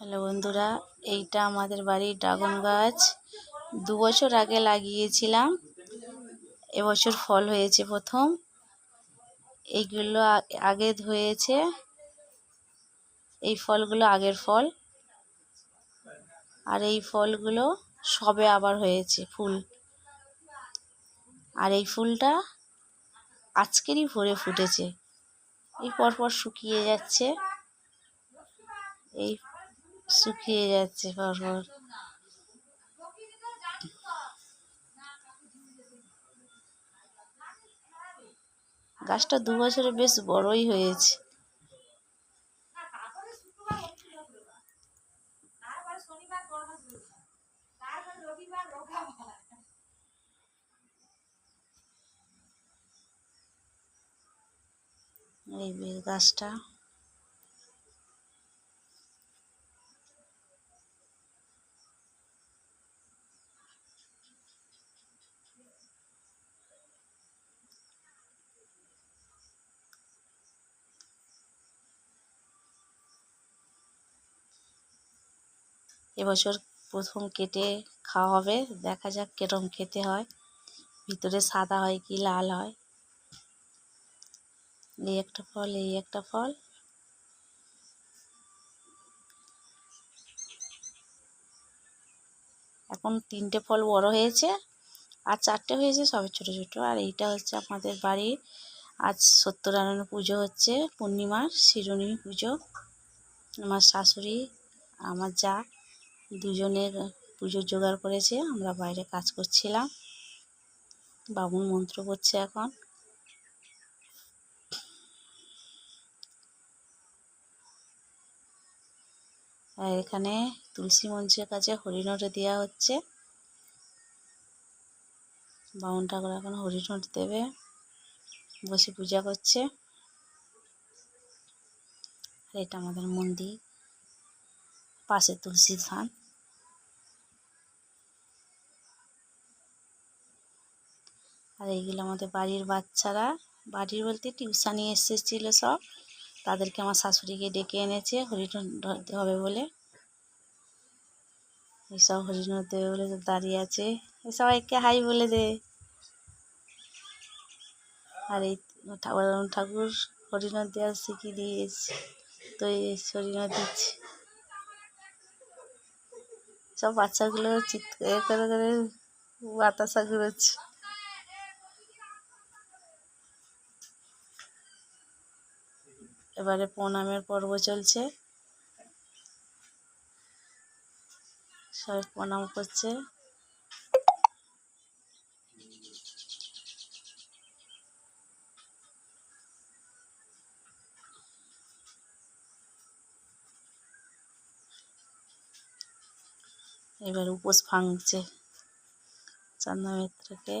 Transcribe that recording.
Hello বন্ধুরা, এইটা আমাদের বাড়ির ড্রাগন গাছ। দু বছর আগে লাগিয়েছিলাম, এবছর ফল হয়েছে প্রথম। এইগুলো আগে হয়েছে এই ফলগুলো আগের ফল। আর এই ফলগুলো সবে আবার হয়েছে ফুল। আর এই ফুলটা আজকেরই ভরে ফুটেছে। এই পরপর শুকিয়ে যাচ্ছে। এই শুকিয়ে যাচ্ছে পরপর গাছটা দু বছরে বেশ বড়ই হয়েছে। এই বেল গাছটা। এবছর প্রথম কেটে খাওয়া হবে। দেখা যাক কিরম খেতে হয়। ভিতরে সাদা হয় কি লাল হয়। এই একটা ফল, এই একটা ফল। এখন তিনটে ফল বড় হয়েছে আর চারটে হয়েছে সবে ছোট ছোট। আর এইটা হচ্ছে আমাদের বাড়ির। আজ সত্যনারায়ণ পুজো হচ্ছে, পূর্ণিমার শিরোণী পুজো। আমার শাশুড়ি, আমার যা। দুজনের পুজোর জোগাড় করেছে, আমরা বাইরে কাজ করছিলাম। বামুন মন্ত্র করছে এখন। আর এখানে তুলসী মঞ্চের কাছে হরিণটে দেওয়া হচ্ছে। বামুন ঠাকুর এখন হরিণট দেবে, বসে পূজা করছে। আর এটা আমাদের মন্দির। পাশে তুলসী থান আর এইগুলো আমাদের বাড়ির বাচ্চারা। বাড়ির বলতে টিউশানি এসেছিল সব। তাদেরকে আমার শাশুড়িকে ডেকে এনেছে হরিণ ধরতে হবে বলে। এইসব হরিণ দেবে বলে তো দাঁড়িয়ে আছে। এই সবাইকে হাই বলে দে। আর এই ঠাকুর ঠাকুর হরিণ দেওয়া শিখিয়ে দিয়েছে। তো এই হরিণ দিচ্ছে। সব বাচ্চাগুলো চিৎকার করে করে বাতাসা ঘুরেছে এবারে প্রণামের পর্ব চলছে। সবাই প্রণাম করছে। এবার উপোস ভাঙছে চন্দ্র মিত্রকে